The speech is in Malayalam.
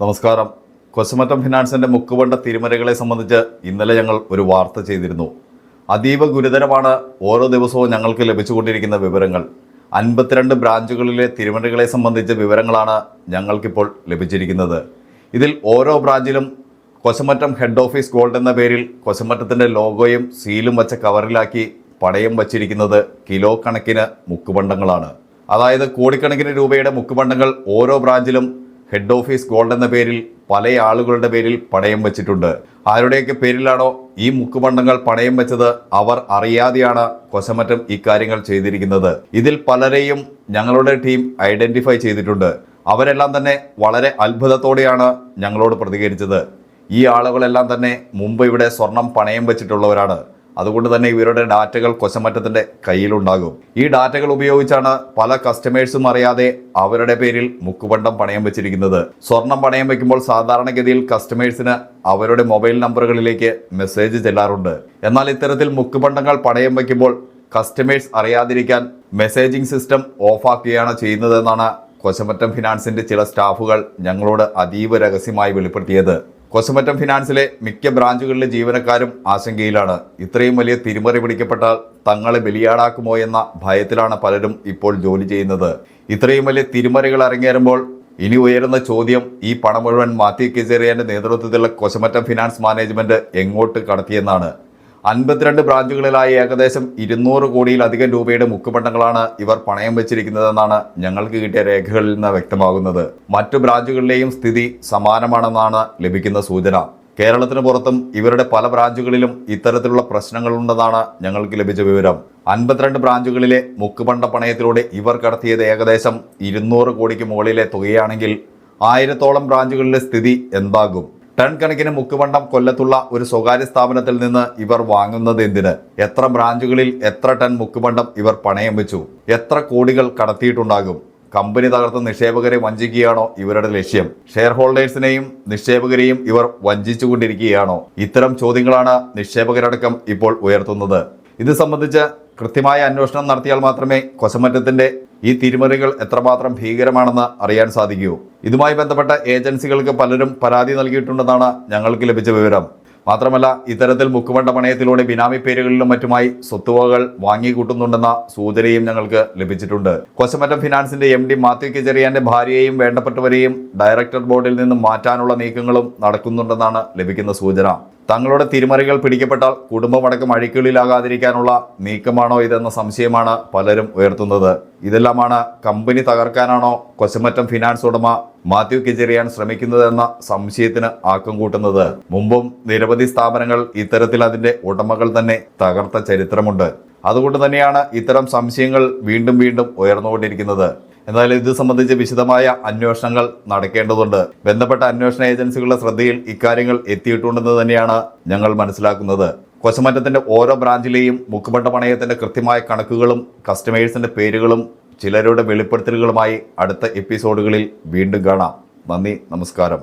നമസ്കാരം. കൊസുമറ്റം ഫിനാൻസിന്റെ മുക്കുവണ്ട തിരുമലകളെ സംബന്ധിച്ച് ഇന്നലെ ഞങ്ങൾ ഒരു വാർത്ത ചെയ്തിരുന്നു. അതീവ ഗുരുതരമാണ് ഓരോ ദിവസവും ഞങ്ങൾക്ക് ലഭിച്ചുകൊണ്ടിരിക്കുന്ന വിവരങ്ങൾ. അൻപത്തിരണ്ട് ബ്രാഞ്ചുകളിലെ തിരുമലകളെ സംബന്ധിച്ച വിവരങ്ങളാണ് ഞങ്ങൾക്കിപ്പോൾ ലഭിച്ചിരിക്കുന്നത്. ഇതിൽ ഓരോ ബ്രാഞ്ചിലും കൊസുമറ്റം ഹെഡ് ഓഫീസ് ഗോൾഡ് എന്ന പേരിൽ കൊസുമറ്റത്തിന്റെ ലോഗോയും സീലും വച്ച കവറിലാക്കി പടയം വച്ചിരിക്കുന്നത് കിലോ കണക്കിന് മുക്കുപണ്ടങ്ങളാണ് അതായത് കോടിക്കണക്കിന് രൂപയുടെ മുക്കുപണ്ടങ്ങൾ ഓരോ ബ്രാഞ്ചിലും ഹെഡ് ഓഫീസ് ഗോൾഡ് എന്ന പേരിൽ പല ആളുകളുടെ പേരിൽ പണയം വെച്ചിട്ടുണ്ട്. ആരുടെയൊക്കെ പേരിലാണോ ഈ മുക്കുപണ്ടങ്ങൾ പണയം വെച്ചത് അവർ അറിയാതെയാണ് കൊശമറ്റം ഇക്കാര്യങ്ങൾ ചെയ്തിരിക്കുന്നത്. ഇതിൽ പലരെയും ഞങ്ങളുടെ ടീം ഐഡന്റിഫൈ ചെയ്തിട്ടുണ്ട്. അവരെല്ലാം തന്നെ വളരെ അത്ഭുതത്തോടെയാണ് ഞങ്ങളോട് പ്രതികരിച്ചത്. ഈ ആളുകളെല്ലാം തന്നെ മുമ്പ് ഇവിടെ സ്വർണം പണയം വെച്ചിട്ടുള്ളവരാണ്. അതുകൊണ്ട് തന്നെ ഇവരുടെ ഡാറ്റകൾ കൊശമറ്റത്തിന്റെ കയ്യിലുണ്ടാകും. ഈ ഡാറ്റകൾ ഉപയോഗിച്ചാണ് പല കസ്റ്റമേഴ്സും അറിയാതെ അവരുടെ പേരിൽ മുക്കുപണ്ടം പണയം വെച്ചിരിക്കുന്നത്. സ്വർണം പണയം വെക്കുമ്പോൾ സാധാരണഗതിയിൽ കസ്റ്റമേഴ്സിന് അവരുടെ മൊബൈൽ നമ്പറുകളിലേക്ക് മെസ്സേജ് ചെല്ലാറുണ്ട്. എന്നാൽ ഇത്തരത്തിൽ മുക്കുപണ്ടങ്ങൾ പണയം വയ്ക്കുമ്പോൾ കസ്റ്റമേഴ്സ് അറിയാതിരിക്കാൻ മെസ്സേജിംഗ് സിസ്റ്റം ഓഫാക്കുകയാണ് ചെയ്യുന്നതെന്നാണ് കൊശമറ്റം ഫിനാൻസിന്റെ ചില സ്റ്റാഫുകൾ ഞങ്ങളോട് അതീവ രഹസ്യമായി വെളിപ്പെടുത്തിയത്. കൊശമറ്റം ഫിനാൻസിലെ മിക്ക ബ്രാഞ്ചുകളിലെ ജീവനക്കാരും ആശങ്കയിലാണ്. ഇത്രയും വലിയ തിരിമറി പിടിക്കപ്പെട്ടാൽ തങ്ങളെ ബലിയാടാക്കുമോ എന്ന ഭയത്തിലാണ് പലരും ഇപ്പോൾ ജോലി ചെയ്യുന്നത്. ഇത്രയും വലിയ തിരിമറികൾ അരങ്ങേറുമ്പോൾ ഇനി ഉയരുന്ന ചോദ്യം ഈ പണം മുഴുവൻ മാത്യു കെജേറിയാന്റെ നേതൃത്വത്തിലുള്ള കൊസുമറ്റം ഫിനാൻസ് മാനേജ്മെന്റ് എങ്ങോട്ട് കടത്തിയെന്നാണ്. അൻപത്തിരണ്ട് ബ്രാഞ്ചുകളിലായി ഏകദേശം ഇരുന്നൂറ് കോടിയിലധികം രൂപയുടെ മുക്കുപണ്ടങ്ങളാണ് ഇവർ പണയം വെച്ചിരിക്കുന്നതെന്നാണ് ഞങ്ങൾക്ക് കിട്ടിയ രേഖകളിൽ നിന്ന് വ്യക്തമാകുന്നത്. മറ്റു ബ്രാഞ്ചുകളിലെയും സ്ഥിതി സമാനമാണെന്നാണ് ലഭിക്കുന്ന സൂചന. കേരളത്തിന് പുറത്തും ഇവരുടെ പല ബ്രാഞ്ചുകളിലും ഇത്തരത്തിലുള്ള പ്രശ്നങ്ങളുണ്ടെന്നാണ് ഞങ്ങൾക്ക് ലഭിച്ച വിവരം. അൻപത്തിരണ്ട് ബ്രാഞ്ചുകളിലെ മുക്കുപണ്ട പണയത്തിലൂടെ ഇവർ കടത്തിയത് ഏകദേശം ഇരുന്നൂറ് കോടിക്ക് മുകളിലെ തുകയാണെങ്കിൽ ആയിരത്തോളം ബ്രാഞ്ചുകളിലെ സ്ഥിതി എന്താകും? ടൺ കണക്കിന് മുക്കുവണ്ടം കൊല്ലത്തുള്ള ഒരു സ്വകാര്യ സ്ഥാപനത്തിൽ നിന്ന് ഇവർ വാങ്ങുന്നത് എന്തിന്? എത്ര ബ്രാഞ്ചുകളിൽ എത്ര ടൺ മുക്കുവണ്ടം ഇവർ പണയം വെച്ചു? എത്ര കോടികൾ കടത്തിയിട്ടുണ്ടാകും? കമ്പനി തകർത്ത നിക്ഷേപകരെ വഞ്ചിക്കുകയാണോ ഇവരുടെ ലക്ഷ്യം? ഷെയർ ഹോൾഡേഴ്സിനെയും നിക്ഷേപകരെയും ഇവർ വഞ്ചിച്ചുകൊണ്ടിരിക്കുകയാണോ? ഇത്തരം ചോദ്യങ്ങളാണ് നിക്ഷേപകരടക്കം ഇപ്പോൾ ഉയർത്തുന്നത്. ഇത് സംബന്ധിച്ച് കൃത്യമായ അന്വേഷണം നടത്തിയാൽ മാത്രമേ കൊശമറ്റത്തിന്റെ ഈ തിരിമറികൾ എത്രമാത്രം ഭീകരമാണെന്ന് അറിയാൻ സാധിക്കൂ. ഇതുമായി ബന്ധപ്പെട്ട ഏജൻസികൾക്ക് പലരും പരാതി നൽകിയിട്ടുണ്ടെന്നാണ് ഞങ്ങൾക്ക് ലഭിച്ച വിവരം. മാത്രമല്ല ഇത്തരത്തിൽ മുക്കുവണ്ട പണയത്തിലൂടെ ബിനാമി പേരുകളിലും മറ്റുമായി സ്വത്തുവകകൾ വാങ്ങിക്കൂട്ടുന്നുണ്ടെന്ന സൂചനയും ഞങ്ങൾക്ക് ലഭിച്ചിട്ടുണ്ട്. കൊശമറ്റം ഫിനാൻസിന്റെ എം ഡി മാത്യു കെജറിയാന്റെ ഭാര്യയെയും വേണ്ടപ്പെട്ടവരെയും ഡയറക്ടർ ബോർഡിൽ നിന്നും മാറ്റാനുള്ള നീക്കങ്ങളും നടക്കുന്നുണ്ടെന്നാണ് ലഭിക്കുന്ന സൂചന. തങ്ങളുടെ തിരിമറികൾ പിടിക്കപ്പെട്ടാൽ കുടുംബമടക്കം അഴിക്കുള്ളിലാകാതിരിക്കാനുള്ള നീക്കമാണോ ഇതെന്ന സംശയമാണ് പലരും ഉയർത്തുന്നത്. ഇതെല്ലാമാണ് കമ്പനി തകർക്കാനാണോ കൊച്ചമറ്റം ഫിനാൻസ് ഉടമ മാത്യു കെജറിയാൻ ശ്രമിക്കുന്നതെന്ന സംശയത്തിന് ആക്കം കൂട്ടുന്നത്. മുമ്പും നിരവധി സ്ഥാപനങ്ങൾ ഇത്തരത്തിൽ അതിന്റെ ഉടമകൾ തന്നെ തകർത്ത ചരിത്രമുണ്ട്. അതുകൊണ്ട് തന്നെയാണ് ഇത്തരം സംശയങ്ങൾ വീണ്ടും വീണ്ടും ഉയർന്നുകൊണ്ടിരിക്കുന്നത്. എന്നാൽ ഇത് സംബന്ധിച്ച് വിശദമായ അന്വേഷണങ്ങൾ നടക്കേണ്ടതുണ്ട്. ബന്ധപ്പെട്ട അന്വേഷണ ഏജൻസികളുടെ ശ്രദ്ധയിൽ ഇക്കാര്യങ്ങൾ എത്തിയിട്ടുണ്ടെന്ന് തന്നെയാണ് ഞങ്ങൾ മനസ്സിലാക്കുന്നത്. കൊച്ചമറ്റത്തിന്റെ ഓരോ ബ്രാഞ്ചിലെയും മുക്കുപണ്ട പണയത്തിന്റെ കൃത്യമായ കണക്കുകളും കസ്റ്റമേഴ്സിന്റെ പേരുകളും ചിലരുടെ വെളിപ്പെടുത്തലുകളുമായി അടുത്ത എപ്പിസോഡുകളിൽ വീണ്ടും കാണാം. നന്ദി നമസ്കാരം.